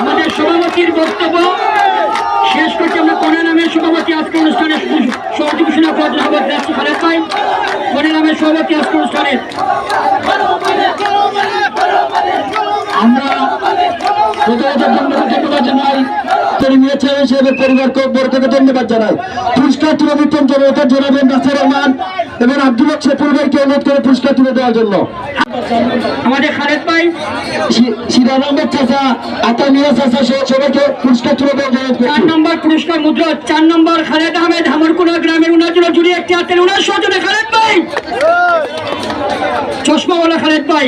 আমাদের সভাপতির বক্তব্য শেষ করছি। আমরা কনে নামে সভাপতি আজকে অনুষ্ঠানে সহযোগী ঘোষণা করতে হবে খারাপ পাই কনে নামে সভাপতি আজকে অনুষ্ঠানে। হিসেবে পরিবারকে ধন্যবাদ জানাই। পুরস্কার তুলে দিতেন জনতা জনাবেন নাসির রহমান এবং আব্দুল শেপুর ভাইকে অনুরোধ করে পুরস্কার তুলে দেওয়ার জন্য। আমাদের খালেদ ভাই। সিরাজ আহমেদ চাচা আতা মিয়া চাচা সহ সবাইকে পুরস্কার তুলে দেওয়ার জন্য চার নম্বর পুরস্কার মুদ্রা চার নম্বর খালেদ আহমেদ হামরকুনা গ্রামের উনার জন্য জুড়ে একটি হাতের উনার সজনে খালেদ ভাই। চশমাওয়ালা খালেদ ভাই।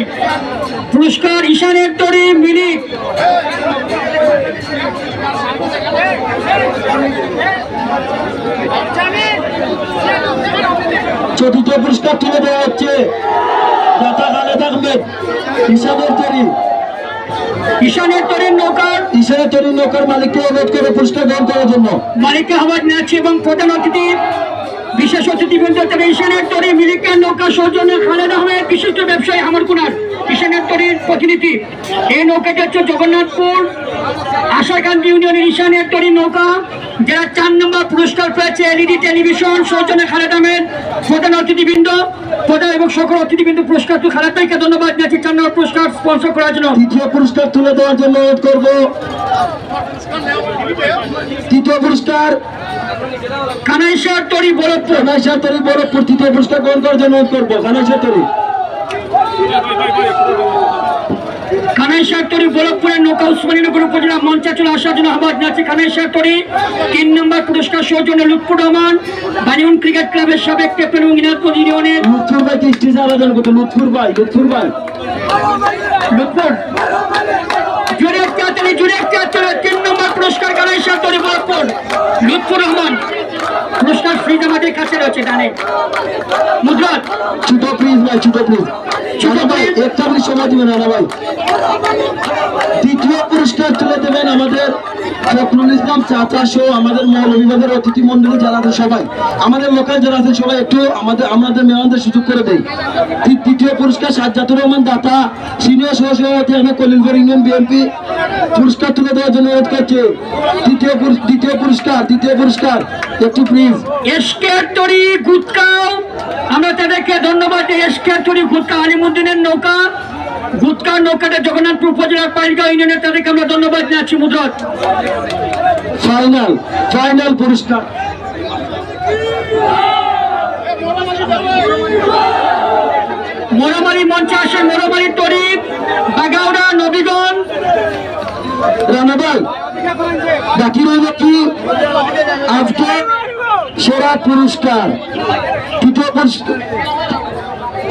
পুরস্কার ঈশানের তরি মিনিট চতুর্থ পুরস্কার তুলে দেওয়া হচ্ছে। দাতা খালেদ আহমেদ হিসাবের তরি। ঈশানের তরির নৌকার। ঈশানের তরির নৌকার মালিককে অনুরোধ করে পুরস্কার গ্রহণ করার জন্য। মালিককে আহ্বান জানাচ্ছি এবং প্রধান অতিথি বিশেষ অতিথিবৃন্দ তবে ঈশানের তরি মিলিকের নৌকা সৌজন্য খালেদ আহমেদ বিশিষ্ট ব্যবসায়ী হামরকুনার ঈশানের তরির প্রতিনিধি এই নৌকাটি হচ্ছে জগন্নাথপুর। আশাকান্তি ইউনিয়নের ঈশানের তরি নৌকা, যারা চার নম্বর পুরস্কার পেয়েছে এলইডি টেলিভিশন, সৌজন্য খালেদ আহমেদ, প্রধান অতিথিবৃন্দ প্রধান এবং সকল অতিথিবৃন্দ পুরস্কার তো খালেদ ভাইকে ধন্যবাদ জানাচ্ছি, চার নম্বর পুরস্কার স্পন্সর করার জন্য। তৃতীয় পুরস্কার তুলে দেওয়ার জন্য অনুরোধ করব। তৃতীয় পুরস্কার কানাইশার তরি বরফপুর খানাইশার তরি বরফপুর তৃতীয় পুরস্কার গ্রহণ করার জন্য অনুরোধ করব। খানাইশার তরি। কানাইশার তরি গোলকপুরের নৌকা উসমানীনগর উপজেলা মঞ্চে আসার জন্য আহ্বান জানাচ্ছি কানাইশার তরি। তিন নম্বর পুরস্কার সৌজন্য লুৎফুর রহমান। বানিউন ক্রিকেট ক্লাবের সাবেক ক্যাপ্টেন এবং ইনাদপুর ইউনিয়নের। লুৎফুর ভাইকে স্টেজে আবেদন করতে লুৎফুর ভাই লুৎফুর ভাই। লুৎফুর। জুড়ে তিন নম্বর পুরস্কার কানাইশার তরি গোলকপুর লুৎফুর রহমান পুরস্কার ফ্রিজ আমাদের কাছে রয়েছে ডানে মুদ্রাত ছোট প্লিজ ভাই ছোট প্লিজ ছোট ছোট ভাই please। তৃতীয় পুরস্কার তুলে দেবেন আমাদের ফখরুল ইসলাম চাচা সহ আমাদের মৌলভীবাগের অতিথি মন্ডলী যারা আছে সবাই। আমাদের লোকাল যারা আছে সবাই একটু আমাদের আমাদের মেহমানদের সুযোগ করে দেয় তৃতীয় পুরস্কার সাজ্জাতুর রহমান দাতা, সিনিয়র সহ সভাপতি আমি কলিলগড় ইউনিয়ন বিএনপি। পুরস্কার তুলে দেওয়ার জন্য অনুরোধ করছে। তৃতীয় দ্বিতীয় পুরস্কার দ্বিতীয় পুরস্কার। একটু প্লিজ এসকের তরি গুটকাও, আমরা তাদেরকে ধন্যবাদ এসকের তরি গুটকা আলিমুদ্দিনের নৌকা। গুটকা নৌকাটা জগন্নাথপুর উপজেলার পাইলগাঁও ইউনিয়নের তাদেরকে আমরা ধন্যবাদ জানাচ্ছি মুদ্রত ফাইনাল ফাইনাল পুরস্কার। মোরামারি মঞ্চে আসে মোরামারি তরি বাগাউড়া নবীগঞ্জ। রানা ভাই বাকি রইল কি? আজকে সেরা পুরস্কার তৃতীয় পুরস্কার।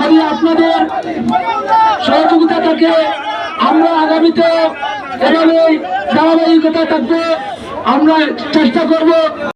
যদি আপনাদের সহযোগিতা থাকে আমরা আগামীতে এভাবেই ধারাবাহিকতা থাকবে। আমরা চেষ্টা করব